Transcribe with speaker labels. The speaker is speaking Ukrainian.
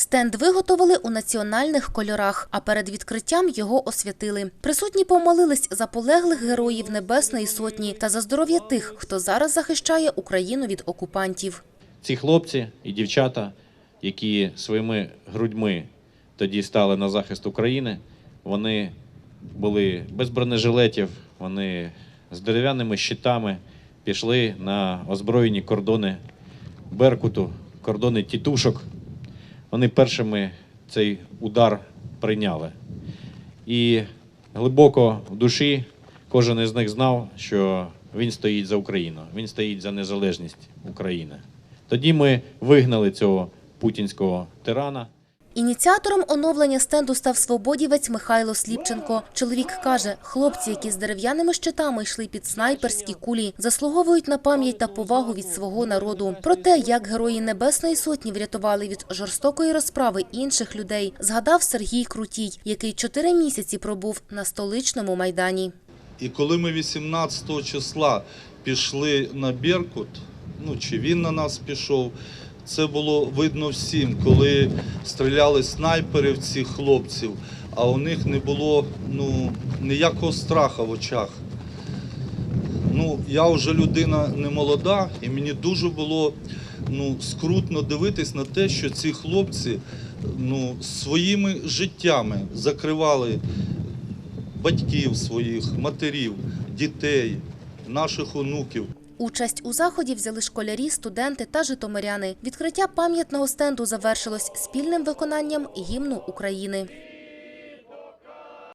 Speaker 1: Стенд виготовили у національних кольорах, а перед відкриттям його освятили. Присутні помолились за полеглих героїв Небесної Сотні та за здоров'я тих, хто зараз захищає Україну від окупантів.
Speaker 2: Ці хлопці і дівчата, які своїми грудьми тоді стали на захист України, вони були без бронежилетів, вони з дерев'яними щитами пішли на озброєні кордони Беркуту, кордони тітушок. Вони першими цей удар прийняли. І глибоко в душі кожен із них знав, що він стоїть за Україну, він стоїть за незалежність України. Тоді ми вигнали цього путінського тирана.
Speaker 1: Ініціатором оновлення стенду став свободівець Михайло Сліпченко. Чоловік каже, хлопці, які з дерев'яними щитами йшли під снайперські кулі, заслуговують на пам'ять та повагу від свого народу. Про те, як герої Небесної Сотні врятували від жорстокої розправи інших людей, згадав Сергій Крутій, який чотири місяці пробув на столичному майдані.
Speaker 3: І коли ми 18 числа пішли на Беркут, ну чи він на нас пішов, це було видно всім, коли стріляли снайпери в цих хлопців, а у них не було ну, ніякого страха в очах. Ну, я вже людина не молода, і мені дуже було ну, скрутно дивитись на те, що ці хлопці ну, своїми життями закривали батьків своїх, матерів, дітей, наших онуків.
Speaker 1: Участь у заході взяли школярі, студенти та житомиряни. Відкриття пам'ятного стенду завершилось спільним виконанням гімну України.